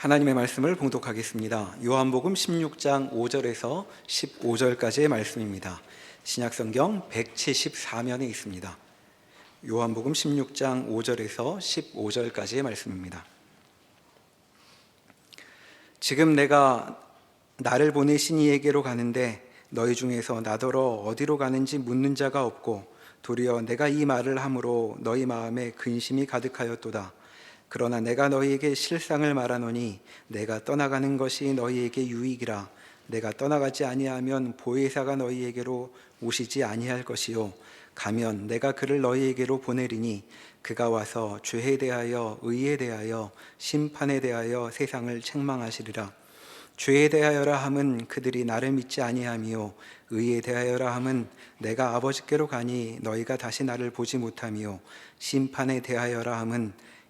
하나님의 말씀을 봉독하겠습니다. 요한복음 16장 5절에서 15절까지의 말씀입니다. 신약성경 174면에 있습니다. 요한복음 16장 5절에서 15절까지의 말씀입니다. 지금 내가 나를 보내신 이에게로 가는데 너희 중에서 나더러 어디로 가는지 묻는 자가 없고 도리어 내가 이 말을 함으로 너희 마음에 근심이 가득하였도다. 그러나 내가 너희에게 실상을 말하노니 내가 떠나가는 것이 너희에게 유익이라. 내가 떠나가지 아니하면 보혜사가 너희에게로 오시지 아니할 것이요. 가면 내가 그를 너희에게로 보내리니 그가 와서 죄에 대하여 의에 대하여 심판에 대하여 세상을 책망하시리라. 죄에 대하여라 함은 그들이 나를 믿지 아니하미요. 의에 대하여라 함은 내가 아버지께로 가니 너희가 다시 나를 보지 못하미요. 심판에 대하여라 함은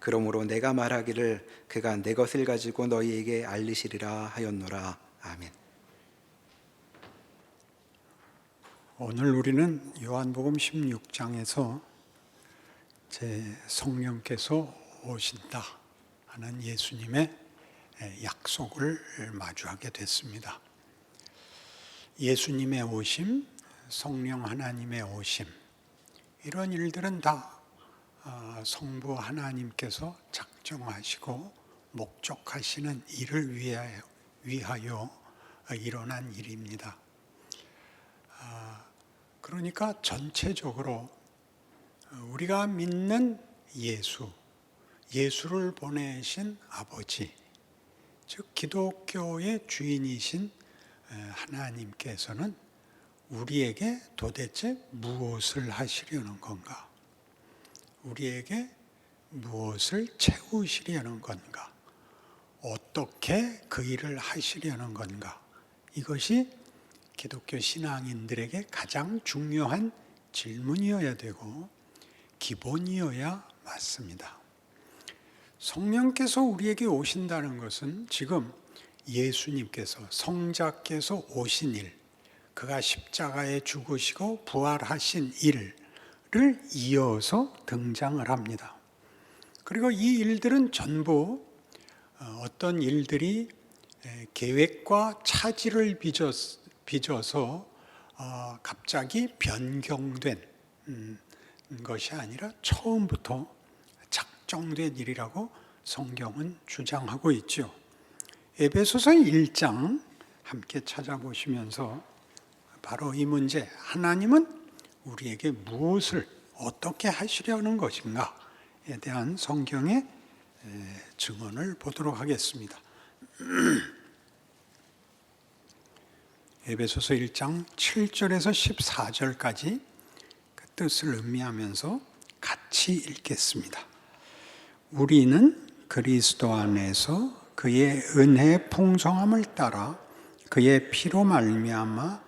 그러므로 내가 말하기를 그가 내 것을 가지고 너희에게 알리시리라 하였노라. 아멘. 오늘 우리는 요한복음 16장에서 제 성령께서 오신다 하는 예수님의 약속을 마주하게 됐습니다. 예수님의 오심, 성령 하나님의 오심, 이런 일들은 다 아, 성부 하나님께서 작정하시고 목적하시는 일을 위하여, 위하여 일어난 일입니다. 아, 그러니까 전체적으로 우리가 믿는 예수, 예수를 보내신 아버지, 즉 기독교의 주인이신 하나님께서는 우리에게 도대체 무엇을 하시려는 건가? 우리에게 무엇을 채우시려는 건가? 어떻게 그 일을 하시려는 건가? 이것이 기독교 신앙인들에게 가장 중요한 질문이어야 되고 기본이어야 맞습니다. 성령께서 우리에게 오신다는 것은 지금 예수님께서 성자께서 오신 일, 그가 십자가에 죽으시고 부활하신 일 을 이어서 등장을 합니다. 그리고 이 일들은 전부 어, 어떤 일들이 계획과 차질을 빚어서 어, 갑자기 변경된 음, 것이 아니라 처음부터 작정된 일이라고 성경은 주장하고 있죠. 에베소서 1장 함께 찾아보시면서 바로 이 문제 하나님은 우리에게 무엇을 어떻게 하시려는 것인가에 대한 성경의 증언을 보도록 하겠습니다. 에베소서 1장 7절에서 14절까지 그 뜻을 음미하면서 같이 읽겠습니다. 우리는 그리스도 안에서 그의 은혜의 풍성함을 따라 그의 피로 말미암아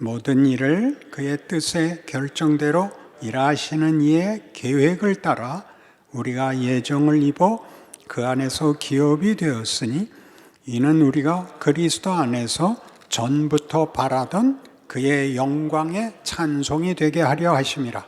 모든 일을 그의 뜻의 결정대로 일하시는 이의 계획을 따라 우리가 예정을 입어 그 안에서 기업이 되었으니 이는 우리가 그리스도 안에서 전부터 바라던 그의 영광의 찬송이 되게 하려 하심이라.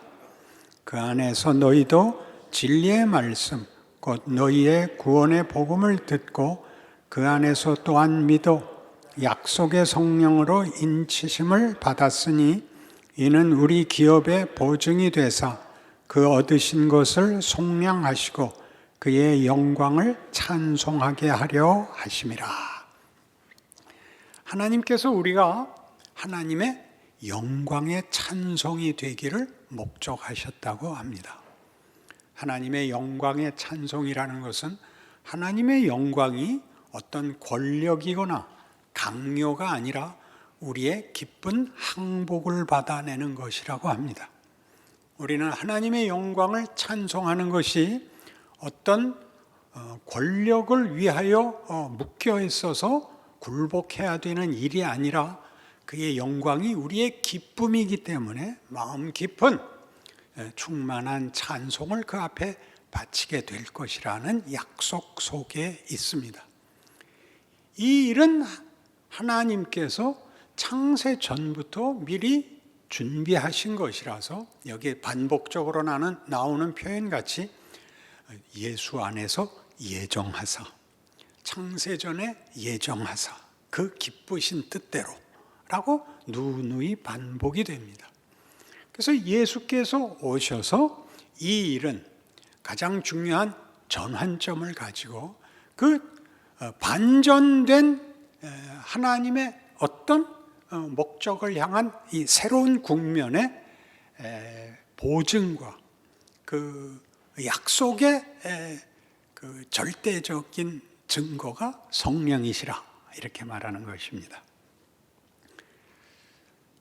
그 안에서 너희도 진리의 말씀, 곧 너희의 구원의 복음을 듣고 그 안에서 또한 믿어 약속의 성령으로 인치심을 받았으니 이는 우리 기업의 보증이 되사 그 얻으신 것을 속량하시고 그의 영광을 찬송하게 하려 하심이라. 하나님께서 우리가 하나님의 영광의 찬송이 되기를 목적하셨다고 합니다. 하나님의 영광의 찬송이라는 것은 하나님의 영광이 어떤 권력이거나 강요가 아니라 우리의 기쁜 항복을 받아내는 것이라고 합니다. 우리는 하나님의 영광을 찬송하는 것이 어떤 어, 권력을 위하여 어, 묶여 있어서 굴복해야 되는 일이 아니라 그의 영광이 우리의 기쁨이기 때문에 마음 깊은 에, 충만한 찬송을 그 앞에 바치게 될 것이라는 약속 속에 있습니다. 이 일은 하나님께서 창세 전부터 미리 준비하신 것이라서 여기에 반복적으로 나는 나오는 표현 같이 예수 안에서 예정하사 창세 전에 예정하사 그 기쁘신 뜻대로라고 누누이 반복이 됩니다. 그래서 예수께서 오셔서 이 일은 가장 중요한 전환점을 가지고 그 어, 반전된 에, 하나님의 어떤 어, 목적을 향한 이 새로운 국면의 에, 보증과 그 약속의 에, 그 절대적인 증거가 성령이시라 이렇게 말하는 것입니다.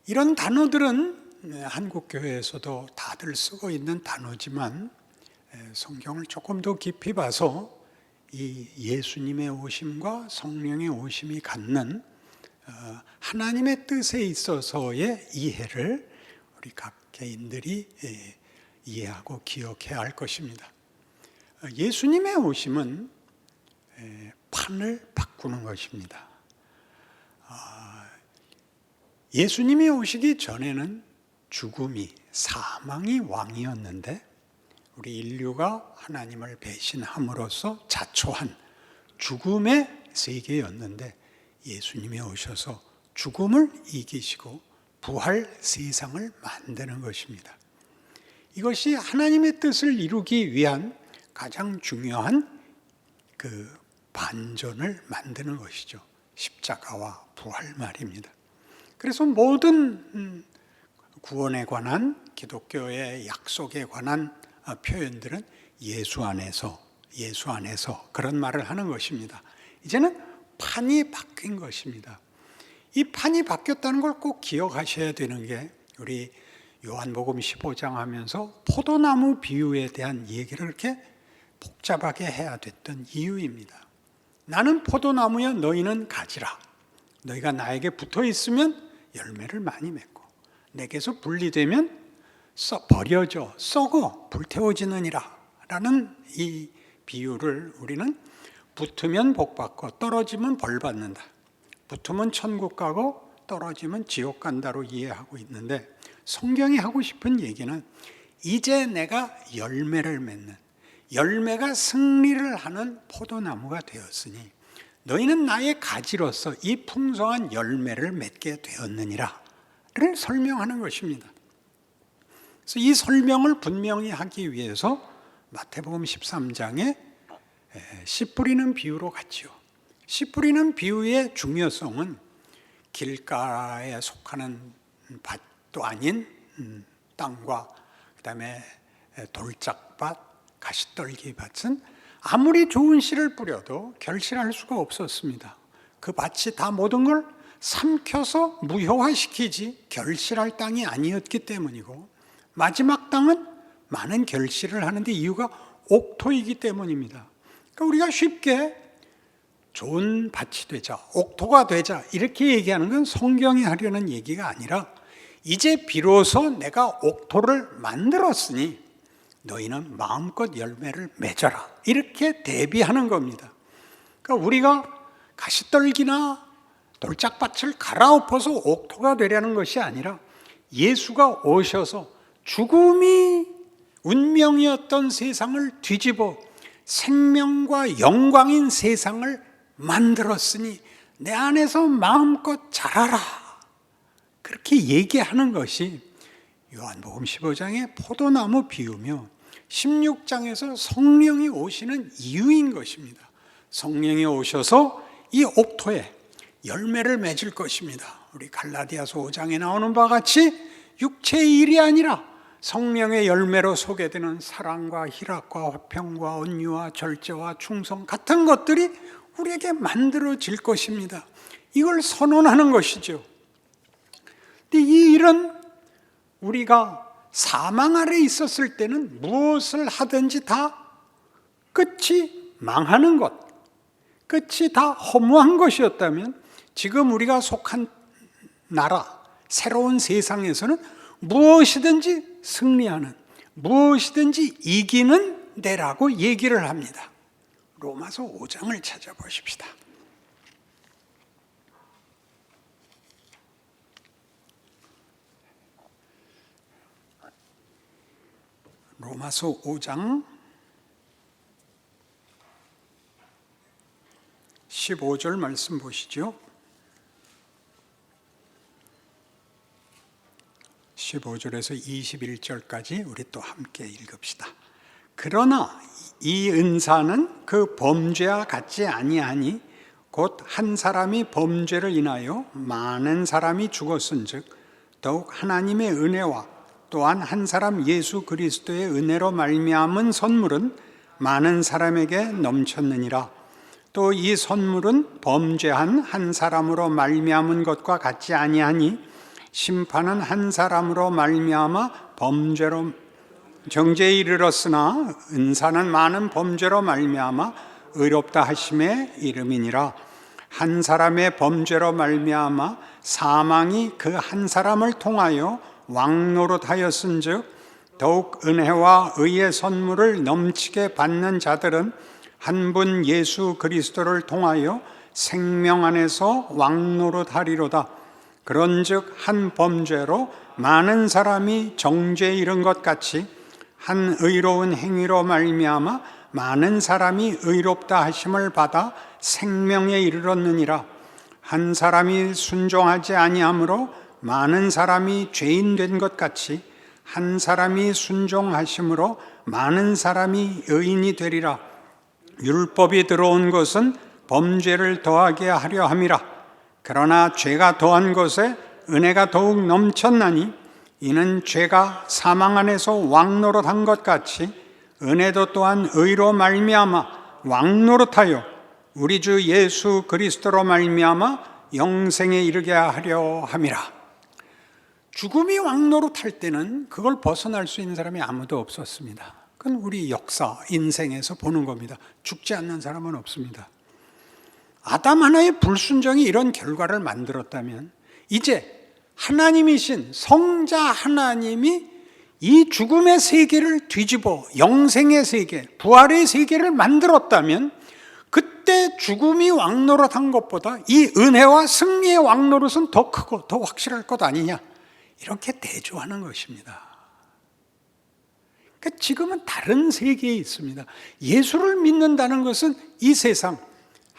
이런 단어들은 네, 한국 교회에서도 다들 쓰고 있는 단어지만 에, 성경을 조금 더 깊이 봐서 이 예수님의 오심과 성령의 오심이 갖는 어, 하나님의 뜻에 있어서의 이해를 우리 각 개인들이 예, 이해하고 기억해야 할 것입니다. 어, 예수님의 오심은 에, 판을 바꾸는 것입니다. 아, 예수님이 오시기 전에는 죽음이 사망이 왕이었는데 우리 인류가 하나님을 배신함으로써 자초한 죽음의 세계였는데 예수님이 오셔서 죽음을 이기시고 부활 세상을 만드는 것입니다. 이것이 하나님의 뜻을 이루기 위한 가장 중요한 그 반전을 만드는 것이죠. 십자가와 부활 말입니다. 그래서 모든 음, 구원에 관한 기독교의 약속에 관한 어, 표현들은 예수 안에서 예수 안에서 그런 말을 하는 것입니다. 이제는 판이 바뀐 것입니다. 이 판이 바뀌었다는 걸 꼭 기억하셔야 되는 게 우리 요한복음 15장 하면서 포도나무 비유에 대한 얘기를 이렇게 복잡하게 해야 됐던 이유입니다. 나는 포도나무여 너희는 가지라. 너희가 나에게 붙어 있으면 열매를 많이 맺고 내게서 분리되면 써 버려져 썩어 불태워지느니라 라는 이 비유를 우리는 붙으면 복 받고 떨어지면 벌 받는다. 붙으면 천국 가고 떨어지면 지옥 간다로 이해하고 있는데 성경이 하고 싶은 얘기는 이제 내가 열매를 맺는 열매가 승리를 하는 포도나무가 되었으니 너희는 나의 가지로서 이 풍성한 열매를 맺게 되었느니라를 설명하는 것입니다. 그래서 이 설명을 분명히 하기 위해서 마태복음 13장에 씨 뿌리는 비유로 갔지요. 씨 뿌리는 비유의 중요성은 길가에 속하는 밭도 아닌 음, 땅과 그다음에 돌짝밭, 가시떨기 밭은 아무리 좋은 씨를 뿌려도 결실할 수가 없었습니다. 그 밭이 다 모든 걸 삼켜서 무효화시키지 결실할 땅이 아니었기 때문이고 마지막 땅은 많은 결실을 하는데 이유가 옥토이기 때문입니다. 그러니까 우리가 쉽게 좋은 밭이 되자, 옥토가 되자 이렇게 얘기하는 건 성경이 하려는 얘기가 아니라 이제 비로소 내가 옥토를 만들었으니 너희는 마음껏 열매를 맺어라 이렇게 대비하는 겁니다. 그러니까 우리가 가시떨기나 돌짝밭을 갈아엎어서 옥토가 되려는 것이 아니라 예수가 오셔서 죽음이 운명이었던 세상을 뒤집어 생명과 영광인 세상을 만들었으니 내 안에서 마음껏 자라라. 그렇게 얘기하는 것이 요한복음 15장의 포도나무 비유며 16장에서 성령이 오시는 이유인 것입니다. 성령이 오셔서 이 옥토에 열매를 맺을 것입니다. 우리 갈라디아서 5장에 나오는 바와 같이 육체의 일이 아니라 성령의 열매로 소개되는 사랑과 희락과 화평과 온유와 절제와 충성 같은 것들이 우리에게 만들어질 것입니다. 이걸 선언하는 것이죠. 근데 이 일은 우리가 사망 아래 있었을 때는 무엇을 하든지 다 끝이 망하는 것, 끝이 다 허무한 것이었다면 지금 우리가 속한 나라, 새로운 세상에서는 무엇이든지 승리하는, 무엇이든지 이기는 데라고 얘기를 합니다. 로마서 5장을 찾아보십시다. 로마서 5장 15절 말씀 보시죠. 15절에서 21절까지 우리 또 함께 읽읍시다. 그러나 이 은사는 그 범죄와 같지 아니하니 곧 한 사람이 범죄를 인하여 많은 사람이 죽었은즉 더욱 하나님의 은혜와 또한 한 사람 예수 그리스도의 은혜로 말미암은 선물은 많은 사람에게 넘쳤느니라. 또 이 선물은 범죄한 한 사람으로 말미암은 것과 같지 아니하니 심판은 한 사람으로 말미암아 범죄로 정죄에 이르렀으나 은사는 많은 범죄로 말미암아 의롭다 하심의 이름이니라 한 사람의 범죄로 말미암아 사망이 그 한 사람을 통하여 왕노릇하였은즉 더욱 은혜와 의의 선물을 넘치게 받는 자들은 한 분 예수 그리스도를 통하여 생명 안에서 왕노릇하리로다. 그런즉 한 범죄로 많은 사람이 정죄에 이른 것 같이 한 의로운 행위로 말미암아 많은 사람이 의롭다 하심을 받아 생명에 이르렀느니라. 한 사람이 순종하지 아니하므로 많은 사람이 죄인 된 것 같이 한 사람이 순종하심으로 많은 사람이 의인이 되리라. 율법이 들어온 것은 범죄를 더하게 하려 함이라. 그러나 죄가 더한 것에 은혜가 더욱 넘쳤나니 이는 죄가 사망 안에서 왕노릇한 것 같이 은혜도 또한 의로 말미암아 왕노릇하여 우리 주 예수 그리스도로 말미암아 영생에 이르게 하려 함이라. 죽음이 왕노릇할 때는 그걸 벗어날 수 있는 사람이 아무도 없었습니다. 그건 우리 역사, 인생에서 보는 겁니다. 죽지 않는 사람은 없습니다. 아담 하나의 불순종이 이런 결과를 만들었다면 이제 하나님이신 성자 하나님이 이 죽음의 세계를 뒤집어 영생의 세계, 부활의 세계를 만들었다면 그때 죽음이 왕노릇한 것보다 이 은혜와 승리의 왕노릇은 더 크고 더 확실할 것 아니냐. 이렇게 대조하는 것입니다. 그러니까 지금은 다른 세계에 있습니다. 예수를 믿는다는 것은 이 세상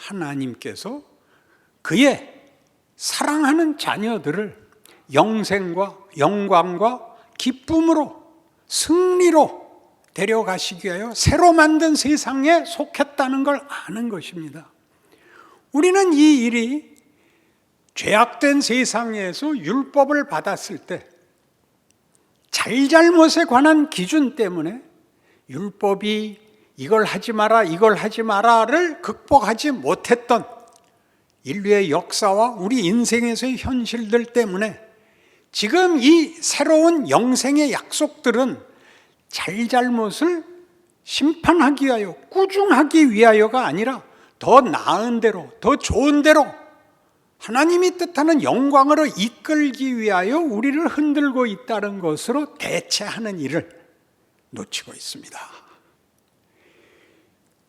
하나님께서 그의 사랑하는 자녀들을 영생과 영광과 기쁨으로 승리로 데려가시기 위하여 새로 만든 세상에 속했다는 걸 아는 것입니다. 우리는 이 일이 죄악된 세상에서 율법을 받았을 때 잘잘못에 관한 기준 때문에 율법이 이걸 하지 마라, 이걸 하지 마라를 극복하지 못했던 인류의 역사와 우리 인생에서의 현실들 때문에 지금 이 새로운 영생의 약속들은 잘잘못을 심판하기 위하여, 꾸중하기 위하여가 아니라 더 나은 대로, 더 좋은 대로 하나님이 뜻하는 영광으로 이끌기 위하여 우리를 흔들고 있다는 것으로 대체하는 일을 놓치고 있습니다.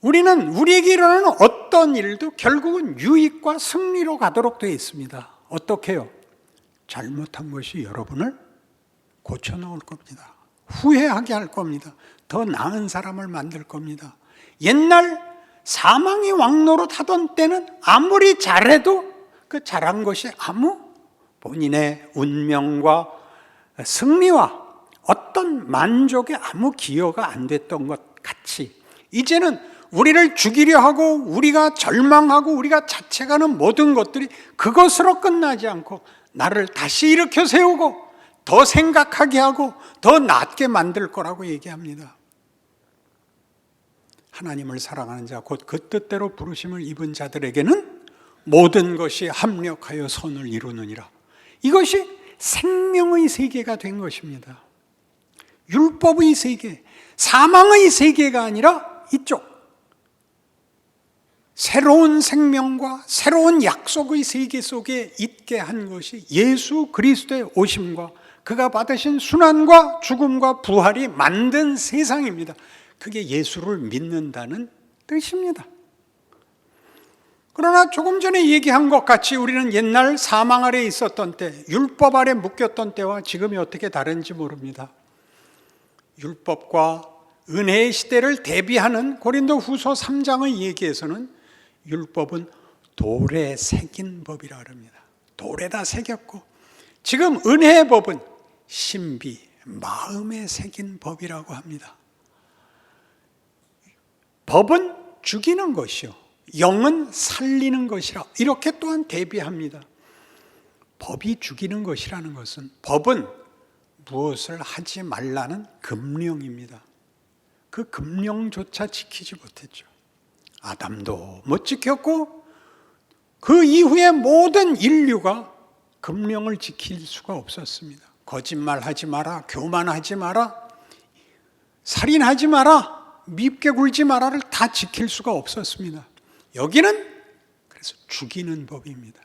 우리는 우리에게 일어나는 어떤 일도 결국은 유익과 승리로 가도록 되어 있습니다. 어떻게요? 잘못한 것이 여러분을 고쳐 놓을 겁니다. 후회하게 할 겁니다. 더 나은 사람을 만들 겁니다. 옛날 사망이 왕노릇 하던 때는 아무리 잘해도 그 잘한 것이 아무 본인의 운명과 승리와 어떤 만족에 아무 기여가 안 됐던 것 같이 이제는 우리를 죽이려 하고 우리가 절망하고 우리가 자책하는 모든 것들이 그것으로 끝나지 않고 나를 다시 일으켜 세우고 더 생각하게 하고 더 낫게 만들 거라고 얘기합니다. 하나님을 사랑하는 자, 곧 그 뜻대로 부르심을 입은 자들에게는 모든 것이 합력하여 선을 이루느니라. 이것이 생명의 세계가 된 것입니다. 율법의 세계, 사망의 세계가 아니라 이쪽. 새로운 생명과 새로운 약속의 세계 속에 있게 한 것이 예수 그리스도의 오심과 그가 받으신 순환과 죽음과 부활이 만든 세상입니다. 그게 예수를 믿는다는 뜻입니다. 그러나 조금 전에 얘기한 것 같이 우리는 옛날 사망 아래 있었던 때, 율법 아래 묶였던 때와 지금이 어떻게 다른지 모릅니다. 율법과 은혜의 시대를 대비하는 고린도 후서 3장의 얘기에서는 율법은 돌에 새긴 법이라 합니다. 돌에다 새겼고 지금 은혜의 법은 신비, 마음에 새긴 법이라고 합니다. 법은 죽이는 것이요. 영은 살리는 것이라. 이렇게 또한 대비합니다. 법이 죽이는 것이라는 것은 법은 무엇을 하지 말라는 금령입니다. 그 금령조차 지키지 못했죠. 아담도 못 지켰고 그 이후에 모든 인류가 금령을 지킬 수가 없었습니다. 거짓말하지 마라, 교만하지 마라, 살인하지 마라, 밉게 굴지 마라를 다 지킬 수가 없었습니다. 여기는 그래서 죽이는 법입니다.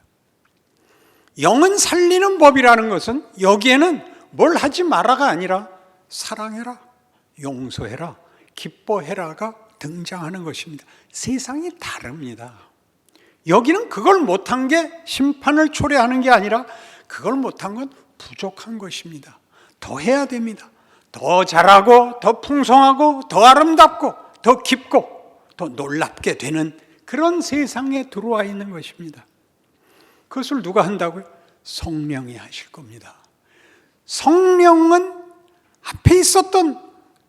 영은 살리는 법이라는 것은 여기에는 뭘 하지 마라가 아니라 사랑해라, 용서해라, 기뻐해라가 등장하는 것입니다. 세상이 다릅니다. 여기는 그걸 못한 게 심판을 초래하는 게 아니라 그걸 못한 건 부족한 것입니다. 더 해야 됩니다. 더 잘하고, 더 풍성하고, 더 아름답고, 더 깊고, 더 놀랍게 되는 그런 세상에 들어와 있는 것입니다. 그것을 누가 한다고요? 성령이 하실 겁니다. 성령은 앞에 있었던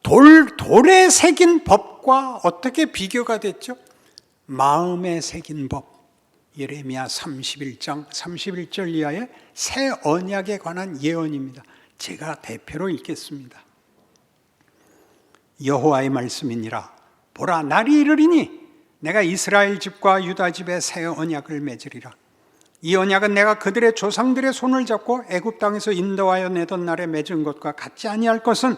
돌, 돌에 새긴 법 과 어떻게 비교가 됐죠? 마음에 새긴 법. 예레미야 31장 31절 이하의 새 언약에 관한 예언입니다. 제가 대표로 읽겠습니다. 여호와의 말씀이니라 보라 날이 이르리니 내가 이스라엘 집과 유다 집에 새 언약을 맺으리라 이 언약은 내가 그들의 조상들의 손을 잡고 애굽 땅에서 인도하여 내던 날에 맺은 것과 같지 아니할 것은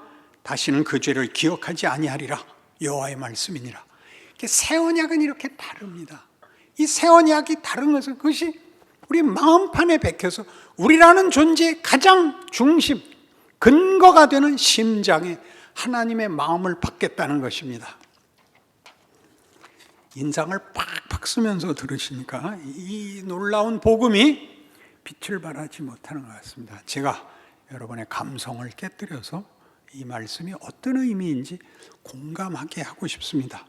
다시는 그 죄를 기억하지 아니하리라 여호와의 말씀이니라 새 언약은 이렇게 다릅니다 이 새 언약이 다른 것은 그것이 우리 마음판에 박혀서 우리라는 존재의 가장 중심 근거가 되는 심장에 하나님의 마음을 받겠다는 것입니다. 인상을 팍팍 쓰면서 들으시니까 이 놀라운 복음이 빛을 발하지 못하는 것 같습니다. 제가 여러분의 감성을 깨뜨려서 이 말씀이 어떤 의미인지 공감하게 하고 싶습니다.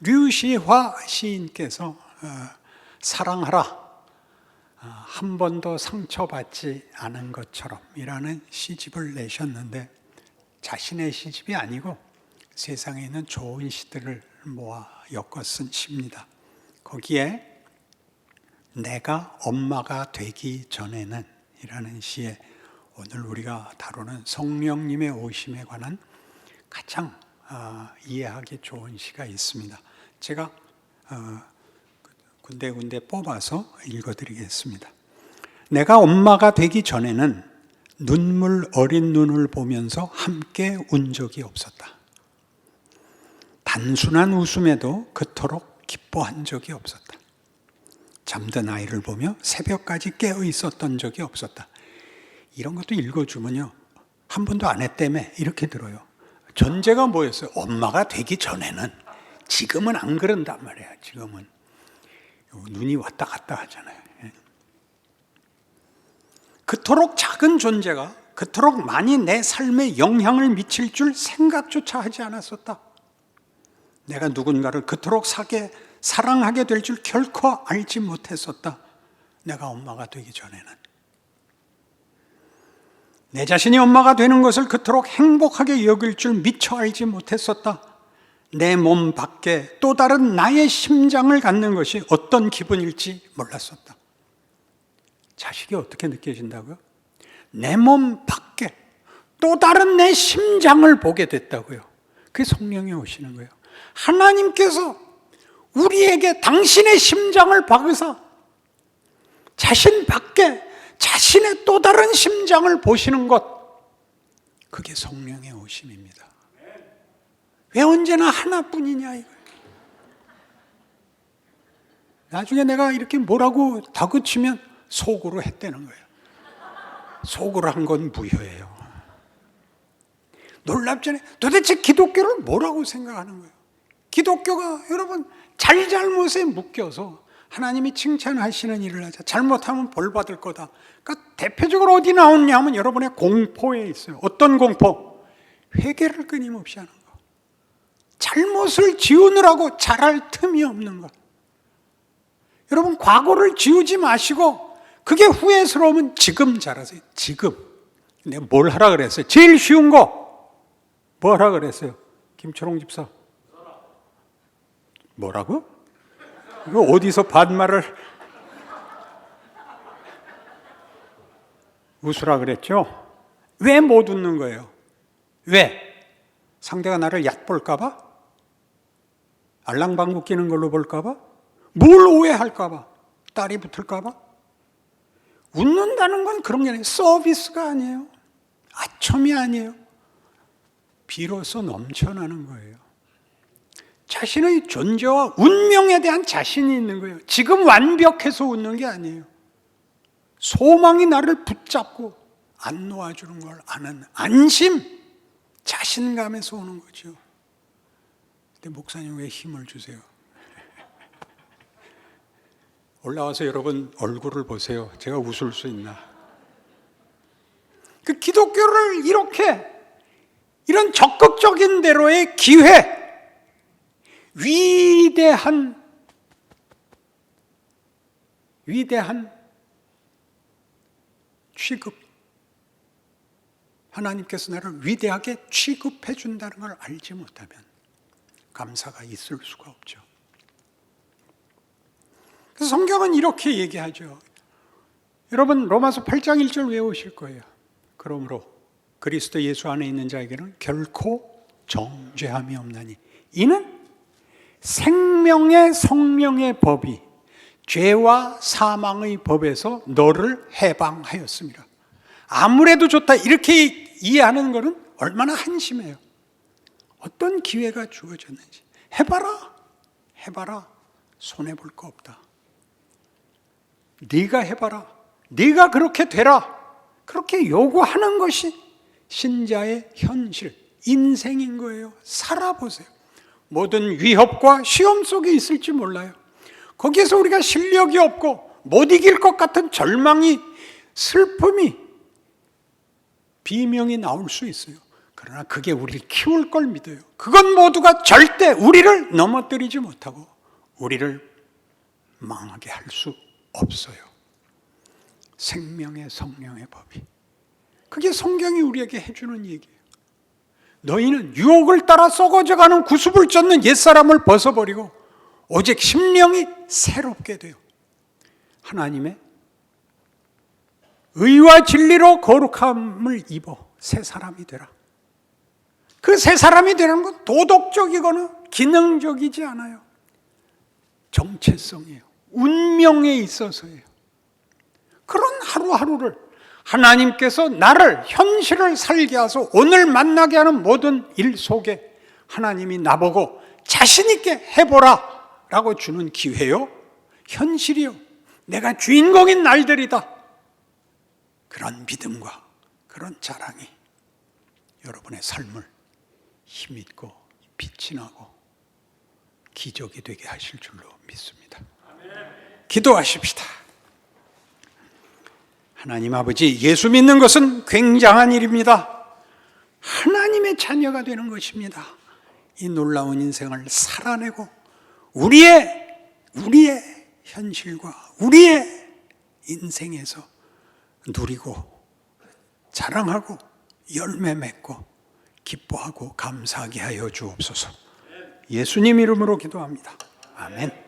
류시화 시인께서 어, 사랑하라 어, 한 번도 상처받지 않은 것처럼이라는 시집을 내셨는데 자신의 시집이 아니고 세상에 있는 좋은 시들을 모아 엮어 쓴 시입니다. 거기에 내가 엄마가 되기 전에는 이라는 시에 오늘 우리가 다루는 성령님의 오심에 관한 가장 어, 이해하기 좋은 시가 있습니다. 제가 어, 군데군데 뽑아서 읽어드리겠습니다. 내가 엄마가 되기 전에는 눈물 어린 눈을 보면서 함께 운 적이 없었다. 단순한 웃음에도 그토록 기뻐한 적이 없었다. 잠든 아이를 보며 새벽까지 깨어 있었던 적이 없었다. 이런 것도 읽어주면요. 한 번도 안 했다며 이렇게 들어요. 전제가 뭐였어요? 엄마가 되기 전에는 지금은 안 그런단 말이야. 지금은 눈이 왔다 갔다 하잖아요. 예. 그토록 작은 존재가 그토록 많이 내 삶에 영향을 미칠 줄 생각조차 하지 않았었다. 내가 누군가를 그토록 사게 사랑하게 될 줄 결코 알지 못했었다. 내가 엄마가 되기 전에는 내 자신이 엄마가 되는 것을 그토록 행복하게 여길 줄 미처 알지 못했었다. 내 몸 밖에 또 다른 나의 심장을 갖는 것이 어떤 기분일지 몰랐었다. 자식이 어떻게 느껴진다고요? 내 몸 밖에 또 다른 내 심장을 보게 됐다고요. 그게 성령이 오시는 거예요. 하나님께서 우리에게 당신의 심장을 박으사 자신 밖에 자신의 또 다른 심장을 보시는 것, 그게 성령의 오심입니다. 왜 언제나 하나뿐이냐 이거예요. 나중에 내가 이렇게 뭐라고 다그치면 속으로 했다는 거예요. 속으로 한 건 무효예요. 놀랍잖아요. 도대체 기독교를 뭐라고 생각하는 거예요? 기독교가 여러분 잘잘못에 묶여서 하나님이 칭찬하시는 일을 하자. 잘못하면 벌 받을 거다. 그러니까 대표적으로 어디 나오냐 하면 여러분의 공포에 있어요. 어떤 공포? 회개를 끊임없이 하는 거. 잘못을 지우느라고 잘할 틈이 없는 것. 여러분 과거를 지우지 마시고 그게 후회스러우면 지금 잘하세요. 지금. 내가 뭘 하라 그랬어요? 제일 쉬운 거. 뭐 하라 그랬어요? 김초롱 집사. 뭐라고? 이거 어디서 반말을 웃으라 그랬죠? 왜 못 웃는 거예요? 왜? 상대가 나를 얕볼까봐? 알랑방구 끼는 걸로 볼까봐? 뭘 오해할까봐? 딸이 붙을까봐? 웃는다는 건 그런 게 아니에요. 서비스가 아니에요. 아첨이 아니에요. 비로소 넘쳐나는 거예요. 자신의 존재와 운명에 대한 자신이 있는 거예요. 지금 완벽해서 웃는 게 아니에요. 소망이 나를 붙잡고 안 놓아주는 걸 아는 안심, 자신감에서 오는 거죠. 근데 목사님 왜 힘을 주세요? 올라와서 여러분 얼굴을 보세요. 제가 웃을 수 있나? 그 기독교를 이렇게 이런 적극적인 대로의 기회, 위대한 위대한 취급 하나님께서 나를 위대하게 취급해 준다는 걸 알지 못하면 감사가 있을 수가 없죠. 그래서 성경은 이렇게 얘기하죠. 여러분 로마서 8장 1절 외우실 거예요. 그러므로 그리스도 예수 안에 있는 자에게는 결코 정죄함이 없나니 이는 생명의 성령의 법이 죄와 사망의 법에서 너를 해방하였습니다. 아무래도 좋다 이렇게 이해하는 것은 얼마나 한심해요. 어떤 기회가 주어졌는지 해봐라, 해봐라. 손해 볼 거 없다. 네가 해봐라. 네가 그렇게 되라. 그렇게 요구하는 것이 신자의 현실, 인생인 거예요. 살아보세요. 모든 위협과 시험 속에 있을지 몰라요. 거기에서 우리가 실력이 없고 못 이길 것 같은 절망이, 슬픔이, 비명이 나올 수 있어요. 그러나 그게 우리를 키울 걸 믿어요. 그건 모두가 절대 우리를 넘어뜨리지 못하고 우리를 망하게 할 수 없어요. 생명의 성령의 법이. 그게 성경이 우리에게 해주는 얘기예요. 너희는 유혹을 따라 썩어져가는 구습을 쫓는 옛사람을 벗어버리고 오직 심령이 새롭게 돼요. 하나님의 의와 진리로 거룩함을 입어 새 사람이 되라. 그 새 사람이 되는 건 도덕적이거나 기능적이지 않아요. 정체성이에요. 운명에 있어서예요. 그런 하루하루를 하나님께서 나를 현실을 살게 하소 오늘 만나게 하는 모든 일 속에 하나님이 나보고 자신 있게 해보라 라고 주는 기회요. 현실이요. 내가 주인공인 날들이다. 그런 믿음과 그런 자랑이 여러분의 삶을 힘 있고 빛이 나고 기적이 되게 하실 줄로 믿습니다. 기도하십시다. 하나님 아버지, 예수 믿는 것은 굉장한 일입니다. 하나님의 자녀가 되는 것입니다. 이 놀라운 인생을 살아내고 우리의 우리의 현실과 우리의 인생에서 누리고 자랑하고 열매 맺고 기뻐하고 감사하게 하여 주옵소서. 예수님 이름으로 기도합니다. 아멘.